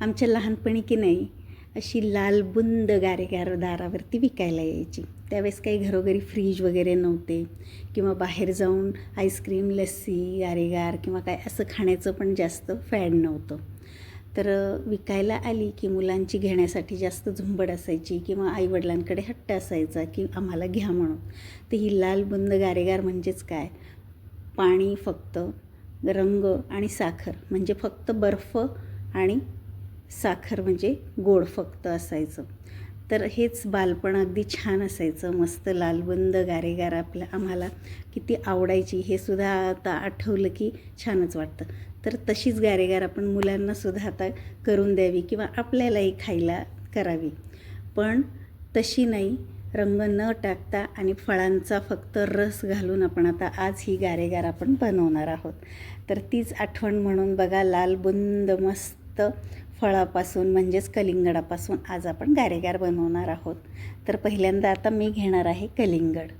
आमच्या लहानपणी की नाही अशी लालबुंद गारेगार दारावरती विकायला यायची. त्यावेळेस काही घरोघरी फ्रीज वगैरे नव्हते किंवा बाहेर जाऊन आईस्क्रीम लस्सी गारेगार किंवा काय असं खाण्याचं पण जास्त फॅड नव्हतं. तर विकायला आली की मुलांची घेण्यासाठी जास्त झुंबड असायची किंवा आईवडिलांकडे हट्ट असायचा की आम्हाला घ्या म्हणून. तर ही लालबुंद गारेगार म्हणजेच काय? पाणी फक्त रंग आणि साखर. म्हणजे फक्त बर्फ आणि साखर म्हणजे गोड फक्त असायचं. तर हेच बालपण अगदी छान असायचं. मस्त लालबुंद गारेगार आपल्या आम्हाला किती आवडायची हे सुद्धा आता आठवलं की छानच वाटतं. तर तशीच गारेगार आपण मुलांनासुद्धा आता करून द्यावी किंवा आपल्यालाही खायला करावी. पण तशी नाही. रंग न टाकता आणि फळांचा फक्त रस घालून आपण आता आज ही गारेगार आपण बनवणार आहोत. तर तीच आठवण म्हणून बघा लालबंद मस्त फळापासून म्हणजेच कलिंगडापासून आज आपण गारेगार बनवणार आहोत. तर पहिल्यांदा आता मी घेणार आहे कलिंगड.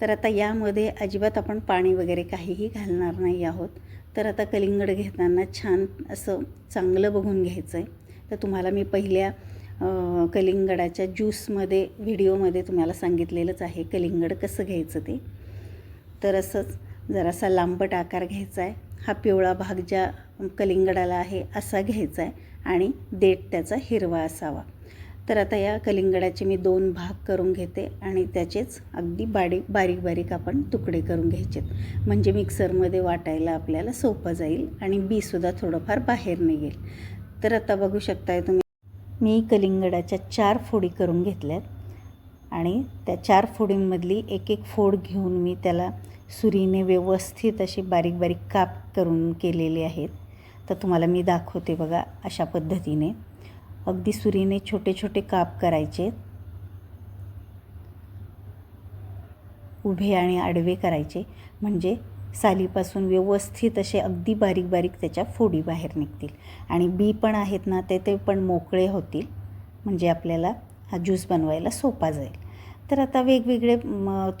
तर आता यामध्ये अजिबात आपण पाणी वगैरे काहीही घालणार नाही आहोत. तर आता कलिंगड घेताना छान असं चांगलं बघून घ्यायचं आहे तर तुम्हाला मी पहिल्या कलिंगडाच्या ज्यूसमध्ये व्हिडिओमध्ये तुम्हाला सांगितलेलंच आहे कलिंगड कसं घ्यायचं ते. तर असंच जरासा लांबट आकार घ्यायचा आहे हा पिवळा भाग ज्या कलिंगडाला आहे असा घ्यायचा आहे आणि देठ त्याचा हिरवा असावा. तर आता या कलिंगडाचे मी दोन भाग करून घेते आणि त्याचेच अगदी बारीक बारीक बारीक आपण तुकडे करून घ्यायचेत. म्हणजे मिक्सरमध्ये वाटायला आपल्याला सोपं जाईल आणि बीसुद्धा थोडंफार बाहेर निघेल. तर आता बघू शकताय तुम्ही मी कलिंगडाच्या चार फोडी करून घेतल्यात आणि त्या चार फोडींमधली एक एक फोड घेऊन मी त्याला सुरीने व्यवस्थित अशी बारीक बारीक काप करून केलेले आहेत. तर तुम्हाला मी दाखवते बघा अशा पद्धतीने. अगदी सुरीने छोटे छोटे काप करायचे. उभे आणि आडवे करायचे. म्हणजे सालीपासून व्यवस्थित असे अगदी बारीक बारीक त्याच्या फोडी बाहेर निघतील. आणि बी पण आहेत ना ते ते पण मोकळे होतील. म्हणजे आपल्याला हा ज्यूस बनवायला सोपा जाईल. तर आता वेगवेगळे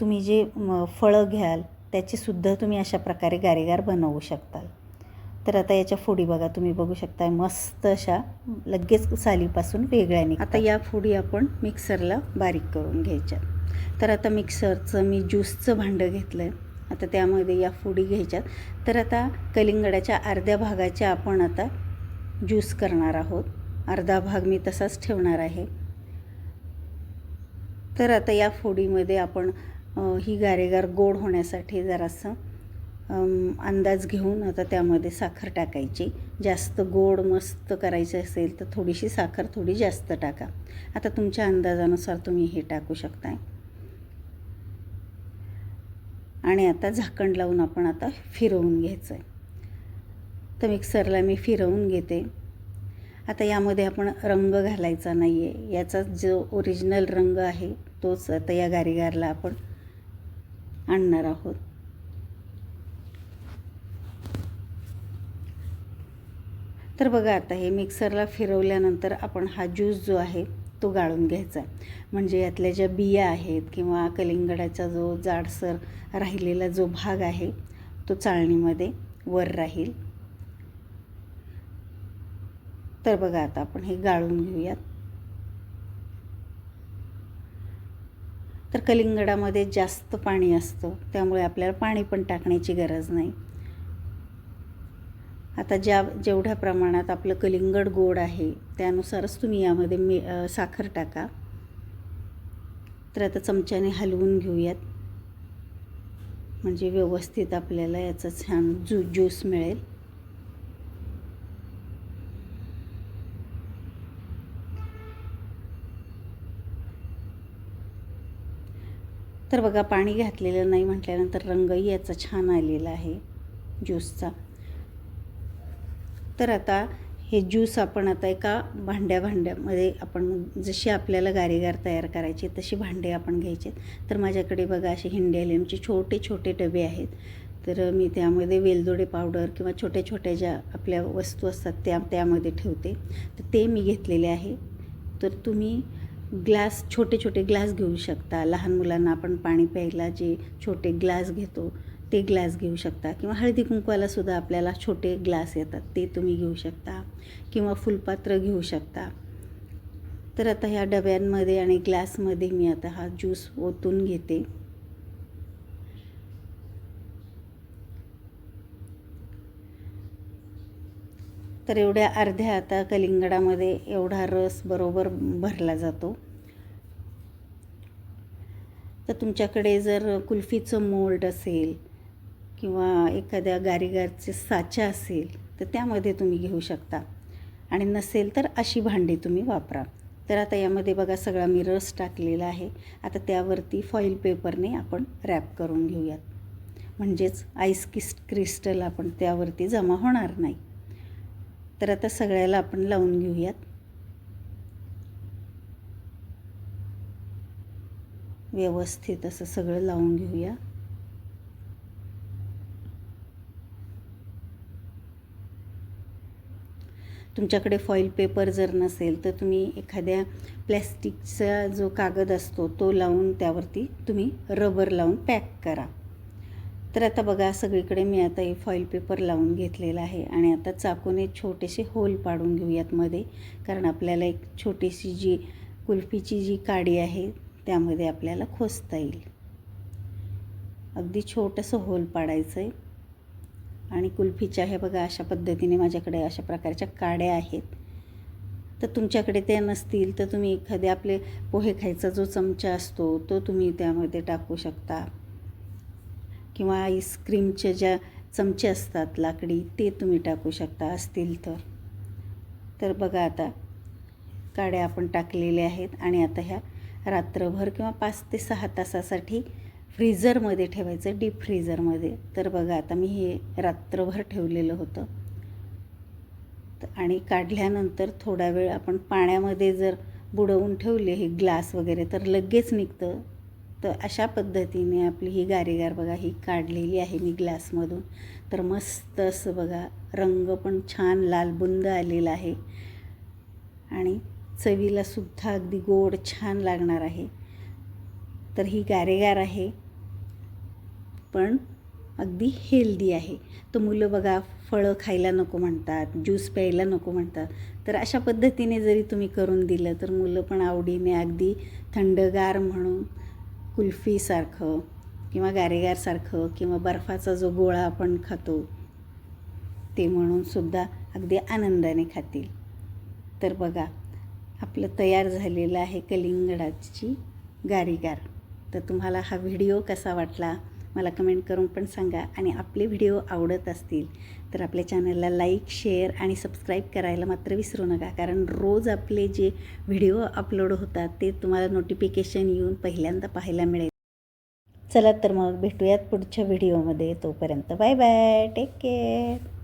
तुम्ही जे फळं घ्याल त्याचेसुद्धा तुम्ही अशा प्रकारे गारेगार बनवू शकताल. तर आता याच्या फोडी बघा तुम्ही बघू शकता मस्त अशा लगेच सालीपासून वेगळ्या निघ आता या फोडी आपण मिक्सरला बारीक करून घ्यायच्या. तर आता मिक्सरचं मी ज्यूसचं भांडं घेतलं आहे आता त्यामध्ये या फोडी घ्यायच्यात. तर आता कलिंगडाच्या अर्ध्या भागाच्या आपण आता ज्यूस करणार आहोत. अर्धा भाग मी तसाच ठेवणार आहे. तर आता या फोडीमध्ये आपण ही गारेगार गोड होण्यासाठी जरासं अंदाज घेऊन आता त्यामध्ये साखर टाकायची. जास्त गोड मस्त करायचं असेल तर थोडीशी साखर थोडी जास्त टाका. आता तुमच्या अंदाजानुसार तुम्ही हे टाकू शकताय. आणि आता झाकण लावून आपण आता फिरवून घ्यायचं आहे तर मिक्सरला मी फिरवून घेते. आता यामध्ये आपण रंग घालायचा नाही आहे याचा जो ओरिजिनल रंग आहे तोच आता या गारीगारला आपण आणणार आहोत. तर बघा आता हे मिक्सरला फिरवल्यानंतर आपण हा ज्यूस जो आहे तो गाळून घ्यायचा म्हणजे यातल्या ज्या बिया आहेत किंवा कलिंगडाचा जो जाडसर राहिलेला जो भाग आहे तो चाळणीमध्ये वर राहील. तर बघा आता आपण हे गाळून घेऊयात. तर कलिंगडामध्ये जास्त पाणी असतं त्यामुळे आपल्याला पाणी पण टाकण्याची गरज नाही. आता ज्या जेवढ्या प्रमाणात आपलं कलिंगड गोड आहे त्यानुसारच तुम्ही यामध्ये मी साखर टाका. तर आता चमच्याने हलवून घेऊयात. म्हणजे व्यवस्थित आपल्याला याचा छान जू ज्यूस मिळेल. तर बघा पाणी घातलेलं नाही म्हटल्यानंतर रंगही याचा छान आलेला आहे ज्यूसचा. तर आता हे ज्यूस आपण आता एका भांड्या भांड्यामध्ये आपण जशी आपल्याला गारेगार तयार करायची तशी भांडे आपण घ्यायचे तर माझ्याकडे बघा असे हिंडेलियमचे छोटे छोटे डबे आहेत. तर मी त्यामध्ये वेलदोडे पावडर किंवा छोट्या छोट्या ज्या आपल्या वस्तू असतात त्या त्यामध्ये ठेवते. तर ते मी घेतलेले आहे. तर तुम्ही ग्लास छोटे छोटे ग्लास घेऊ शकता. लहान मुलांना आपण पाणी प्यायला जे छोटे ग्लास घेतो ते ग्लास घेऊ शकता. किंवा हळदी कुंकवाला सुद्धा आपल्याला छोटे ग्लास येतात ते तुम्ही घेऊ शकता. किंवा फुलपात्र घेऊ शकता. तर आता ह्या डब्यांमध्ये आणि ग्लासमध्ये मी आता हा ज्यूस ओतून घेते. तर एवढ्या अर्ध्या आता कलिंगडामध्ये एवढा रस बरोबर भरला जातो. तर तुमच्याकडे जर कुल्फीचं मोल्ड असेल किंवा एखाद्या गारीगारचे साचा असेल तर त्यामध्ये तुम्ही घेऊ शकता. आणि नसेल तर अशी भांडी तुम्ही वापरा. तर आता यामध्ये बघा सगळा मी रस टाकलेला आहे. आता त्यावरती फॉईल पेपरने आपण रॅप करून घेऊयात. म्हणजेच आईस किस क्रिस्टल आपण त्यावरती जमा होणार नाही. तर आता सगळ्याला आपण लावून घेऊयात. व्यवस्थित असं सगळं लावून घेऊया. तुमच्याकडे फॉईल पेपर जर नसेल तर तुम्ही एखाद्या प्लॅस्टिकचा जो कागद असतो तो लावून त्यावरती तुम्ही रबर लावून पॅक करा. तर आता बघा सगळीकडे मी आता हे फॉईल पेपर लावून घेतलेला आहे आणि आता चाकूने छोटेसे होल पाडून घेऊयात मध्ये कारण आपल्याला एक छोटीशी जी कुल्फीची जी काडी आहे त्यामध्ये आपल्याला खोसता येईल. अगदी छोटंसं होल पाडायचं आहे आणि कुल्फीच्या हे बघा अशा पद्धतीने माझ्याकडे अशा प्रकारच्या काड्या आहेत. तर तुमच्याकडे त्या नसतील तर तुम्ही एखादे आपले पोहे खायचा जो चमचा असतो तो तुम्ही त्यामध्ये टाकू शकता. किंवा आईस्क्रीमच्या ज्या चमचे असतात लाकडी ते तुम्ही टाकू शकता असतील तर. तर बघा आता काड्या आपण टाकलेल्या आहेत आणि आता ह्या रात्रभर किंवा पाच ते सहा तासासाठी फ्रीजरमध्ये ठेवायचं डीप फ्रीझरमध्ये. तर बघा आता मी हे रात्रभर ठेवलेलं होतं. आणि काढल्यानंतर थोडा वेळ आपण पाण्यामध्ये जर बुडवून ठेवले हे ग्लास वगैरे तर लगेच निघतं. तर अशा पद्धतीने आपली ही गारेगार बघा ही काढलेली आहे मी ग्लासमधून. तर मस्त असं बघा रंग पण छान लालबुंद आलेला आहे. आणि चवीलासुद्धा अगदी गोड छान लागणार आहे. तर ही गारेगार आहे. पण अगदी हेल्दी आहे. तर मुलं बघा फळं खायला नको म्हणतात ज्यूस प्यायला नको म्हणतात. तर अशा पद्धतीने जरी तुम्ही करून दिलं तर मुलं पण आवडीने अगदी थंडगार म्हणून कुल्फीसारखं किंवा गारेगारसारखं किंवा बर्फाचा जो गोळा आपण खातो ते म्हणून सुद्धा अगदी आनंदाने खातील. तर बघा आपलं तयार झालेलं आहे कलिंगडाची गारीगार. तर तुम्हाला हा व्हिडिओ कसा वाटला मला कमेंट करून पण सांगा आणि आपले व्हिडिओ आवडत असतील तर आपल्या चॅनलला लाईक शेअर आणि सबस्क्राईब करायला मात्र विसरू नका. कारण रोज आपले जे व्हिडिओ अपलोड होतात ते तुम्हाला नोटिफिकेशन येऊन पहिल्यांदा पाहायला मिळेल. चला तर मग भेटूयात पुढच्या व्हिडिओमध्ये. तोपर्यंत बाय बाय. Take care.